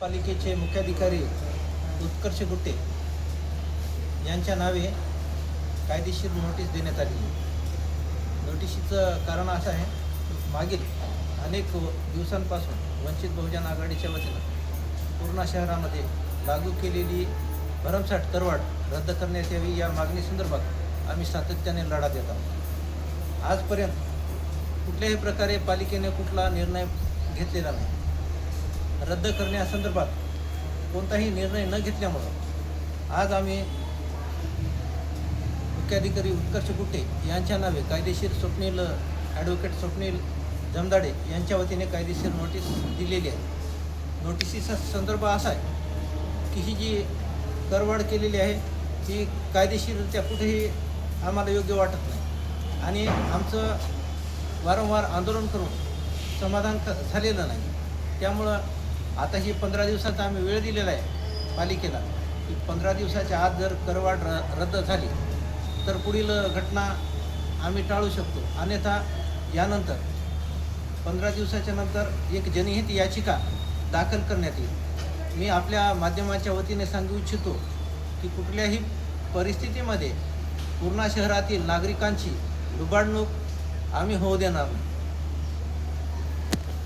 पालिकेचे मुख्याधिकारी उत्कर्ष गुट्टे यांच्या नावे कायदेशीर नोटीस देण्यात आली नोटिशीचं कारण असं आहे मागील अनेक दिवसांपासून वंचित बहुजन आघाडीच्या वतीनं पूर्णा शहरामध्ये लागू केलेली भरमसाठ करवाढ रद्द करण्यात यावी या मागणीसंदर्भात आम्ही सातत्याने लढा देत आहोत. आजपर्यंत कुठल्याही प्रकारे पालिकेने कुठला निर्णय घेतलेला नाही. रद्द करण्यासंदर्भात कोणताही निर्णय न घेतल्यामुळं आज आम्ही मुख्याधिकारी उत्कर्ष गुट्टे यांच्या नावे कायदेशीर स्वप्नील ॲडव्होकेट स्वप्नील जमदाडे यांच्या वतीने कायदेशीर नोटीस दिलेली आहे. नोटिसीचा संदर्भ असा आहे की ही जी करवाढ केलेली आहे ती कायदेशीररित्या कुठेही आम्हाला योग्य वाटत नाही. आणि आमचं वारंवार आंदोलन करून समाधान झालेलं नाही. त्यामुळं आता ही पंधरा दिवसाचा आम्ही वेळ दिलेला आहे पालिकेला. की पंधरा दिवसाच्या आत जर करवाढ र रद्द झाली तर पुढील घटना आम्ही टाळू शकतो. अन्यथा यानंतर पंधरा दिवसाच्या नंतर एक जनहित याचिका दाखल करण्यात येईल. मी आपल्या माध्यमाच्या वतीने सांगू इच्छितो की कुठल्याही परिस्थितीमध्ये पूर्णा शहरातील नागरिकांची लुबाडणूक आम्ही होऊ देणार नाही.